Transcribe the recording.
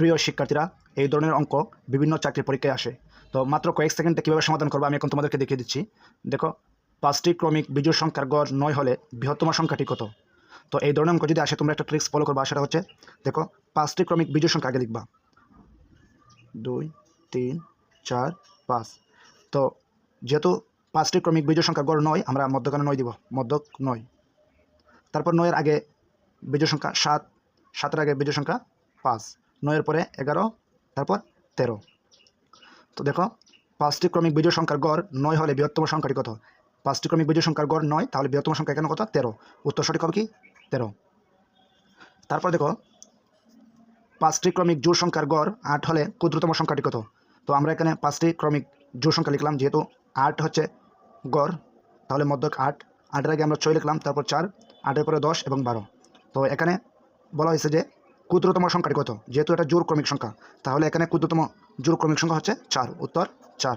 প্রিয় শিক্ষার্থীরা, এই ধরনের অঙ্ক বিভিন্ন চাকরির পরীক্ষায় আসে। তো মাত্র কয়েক সেকেন্ডে কীভাবে সমাধান করব আমি এখন তোমাদেরকে দেখিয়ে দিচ্ছি। দেখো, পাঁচটি ক্রমিক বিজোড় সংখ্যার গড় নয় হলে বৃহত্তম সংখ্যাটি কত? তো এই ধরনের অঙ্ক যদি আসে, তোমরা একটা ট্রিক্স ফলো করবা, সেটা হচ্ছে, দেখো, পাঁচটি ক্রমিক বিজোড় সংখ্যা আগে লিখবা। দুই, তিন, চার, পাঁচ। তো যেহেতু পাঁচটি ক্রমিক বিজোড় সংখ্যা গড় নয়, আমরা মধ্যখানে নয় দিব, মধ্যক নয়। তারপর নয়ের আগে বিজোড় সংখ্যা সাত, সাতের আগে বিজোড় সংখ্যা পাঁচ। নয়ের পরে এগারো, তারপর তেরো। তো দেখো, পাঁচটি ক্রমিক বিজয় সংখ্যার গড় নয় হলে বৃহত্তম সংখ্যাটি কত? পাঁচটি ক্রমিক বিজয় সংখ্যার গড় নয়, তাহলে বৃহত্তম সংখ্যা এখানে কত? তেরো। উত্তর সঠিক হবে কি? তেরো। তারপর দেখো, পাঁচটি ক্রমিক জোড় সংখ্যার গড় আট হলে ক্ষুদ্রতম সংখ্যাটি কত? তো আমরা এখানে পাঁচটি ক্রমিক জোড় সংখ্যা লিখলাম, যেহেতু আট হচ্ছে গড়, তাহলে মধ্যক আট। আটের আগে আমরা ছয় লিখলাম, তারপর চার, আটের পরে দশ এবং বারো। তো এখানে বলা হয়েছে যে ক্ষুদ্রতম সংখ্যাটি কত? যেহেতু এটা জোর ক্রমিক সংখ্যা, তাহলে এখানে ক্ষুদ্রতম জোর ক্রমিক সংখ্যা হচ্ছে চার। উত্তর, চার।